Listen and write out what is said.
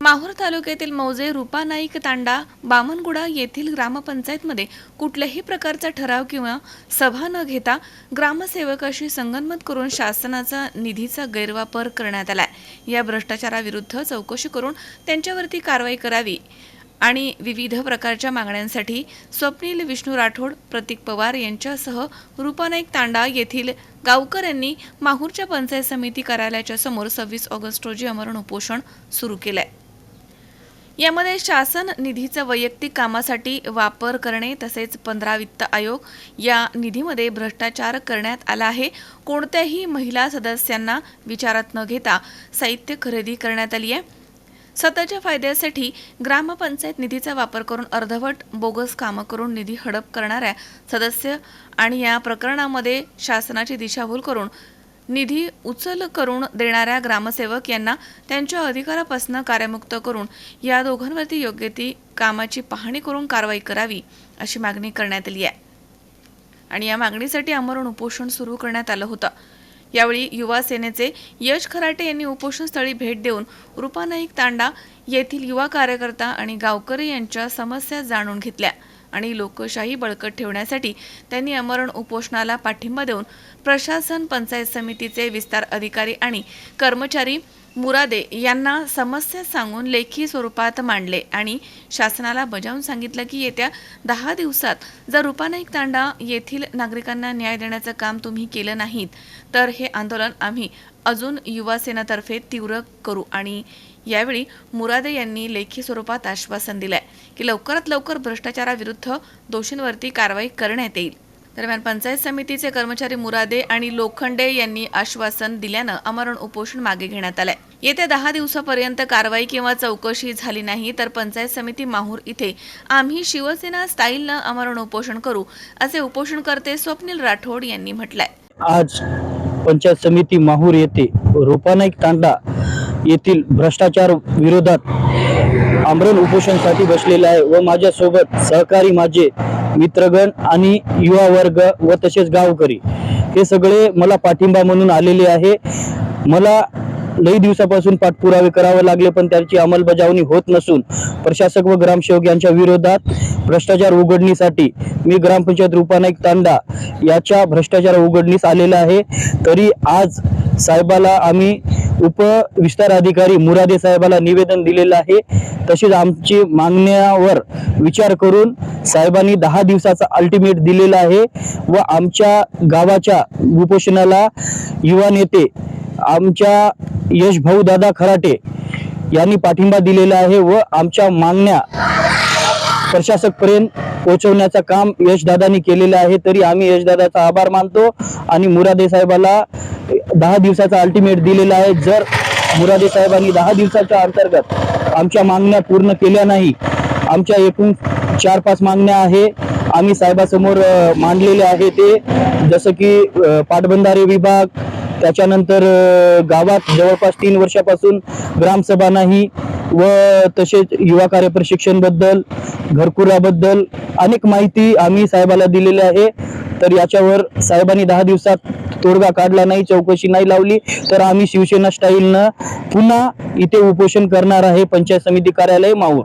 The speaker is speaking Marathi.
माहूर तालुक्यातील मौजे रुपा नाईक तांडा बामनगुडा येथील ग्रामपंचायतमध्ये कुठल्याही प्रकारचा ठराव किंवा सभा न घेता ग्रामसेवकाशी संगनमत करून शासनाचा निधीचा गैरवापर करण्यात आलाय. या भ्रष्टाचाराविरुद्ध चौकशी करून त्यांच्यावरती कारवाई करावी आणि विविध प्रकारच्या मागण्यांसाठी स्वप्नील विष्णू राठोड प्रतीक पवार यांच्यासह रुपानाईक तांडा येथील गावकऱ्यांनी माहूरच्या पंचायत समिती कार्यालयाच्या समोर सव्वीस ऑगस्ट रोजी अमरण उपोषण सुरू केलं आहे यामध्ये शासन निधीचा वैयक्तिक कामासाठी वापर करणे तसेच पंधरा वित्त आयोग या निधीमध्ये भ्रष्टाचार करण्यात आला आहे. कोणत्याही महिला सदस्यांना विचारात न घेता साहित्य खरेदी करण्यात आली आहे. स्वतःच्या फायद्यासाठी ग्रामपंचायत निधीचा वापर करून अर्धवट बोगस कामं करून निधी हडप करणाऱ्या सदस्य आणि या प्रकरणामध्ये शासनाची दिशाभूल करून निधी उचल करून देणाऱ्या ग्रामसेवक यांना त्यांच्या अधिकारापासून कार्यमुक्त करून या दोघांवरती योग्य ती कामाची पाहणी करून कारवाई करावी अशी मागणी करण्यात आली आहे. आणि या मागणीसाठी आमरण उपोषण सुरू करण्यात आलं होतं. यावेळी युवा सेनेचे यश खराटे यांनी उपोषणस्थळी भेट देऊन रूपानाईक तांडा येथील युवा कार्यकर्ता आणि गावकरी यांच्या समस्या जाणून घेतल्या. आणि लोकशाही बळकट ठेवण्यासाठी त्यांनी अमरण उपोषणाला पाठिंबा देऊन प्रशासन पंचायत समितीचे विस्तार अधिकारी आणि कर्मचारी मुरादे यांना समस्या सांगून लेखी स्वरूपात मांडले आणि शासनाला बजावून सांगितलं की येत्या दहा दिवसात जर रुपानाईक तांडा येथील नागरिकांना न्याय देण्याचं काम तुम्ही केलं नाहीत तर हे आंदोलन आम्ही अजून युवासेनातर्फे तीव्र करू. आणि यावेळी मुरादे यांनी लेखी स्वरूपात आश्वासन दिलंय की लवकरात लवकर भ्रष्टाचाराविरुद्ध दोषींवरती कारवाई करण्यात येईल. दरम्यान पंचायत समितीचे कर्मचारी मुरादे आणि लोखंडे यांनी आश्वासन दिल्यानं अमरण उपोषण मागे घेण्यात आलंय. येत्या दहा दिवसापर्यंत कारवाई किंवा चौकशी झाली नाही तर पंचायत समिती माहूर इथे. आम्ही शिवसेना स्टाईलनं अमरण उपोषण करू असे उपोषणकर्ते स्वप्नील राठोड यांनी म्हटलंय. आज पंचायत समिती माहूर येथे रोपानाईक तांडा येथील भ्रष्टाचार विरोधात आमरण उपोषणसाठी बसलेला आहे व माझ्यासोबत सहकारी माझे मित्रगण आणि युवा वर्ग व तसेच गावकरी हे सगळे मला पाठिंबा म्हणून आलेले आहे. मला लई दिवसापासून पाठपुरावे करावे लागले पण त्याची अंमलबजावणी होत नसून प्रशासक व ग्रामसेवक यांच्या विरोधात भ्रष्टाचार उघडणीसाठी मी ग्रामपंचायत रुपानाईक तांडा याच्या भ्रष्टाचार उघडणीस आलेला आहे. तरी आज साहेबाला आम्ही उपविस्तार अधिकारी मुरादे साहेबाला निवेदन दिलेलं आहे. तसेच आमची मागण्यावर विचार करून साहेबांनी दहा दिवसाचा अल्टिमेट दिलेला आहे व आमच्या गावाच्या उपोषणाला युवा नेते आमच्या यशभाऊ दादा खराटे यांनी पाठिंबा दिलेला आहे व आमच्या मागण्या प्रशासकपर्यंत पोहोचवण्याचं काम यशदादांनी केलेलं आहे. तरी आम्ही यशदादाचा आभार मानतो आणि मुरादे साहेबाला दहा दिवसाचा अल्टिमेट दिलेला आहे. जर मुरादे साहेबांनी दहा दिवसाच्या अंतर्गत आमच्या मागण्या पूर्ण केल्या नाही आमच्या एकूण चार पाच मागण्या आहे. आम्ही साहेबासमोर मांडलेले आहे ते. जसं की पाटबंधारे विभाग त्याच्यानंतर गावात जवळपास तीन वर्षापासून ग्रामसभा नाही व तसेच युवा कार्य प्रशिक्षणबद्दल घरकुराबद्दल अनेक माहिती आम्ही साहेबाला दिलेली आहे. तर याच्यावर साहेबांनी दहा दिवसात तोडगा काढला नाही चौकशी नाही लावली. तर आम्ही शिवसेना स्टाईलनं पुन्हा इथे उपोषण करणार आहे पंचायत समिती कार्यालय माहूर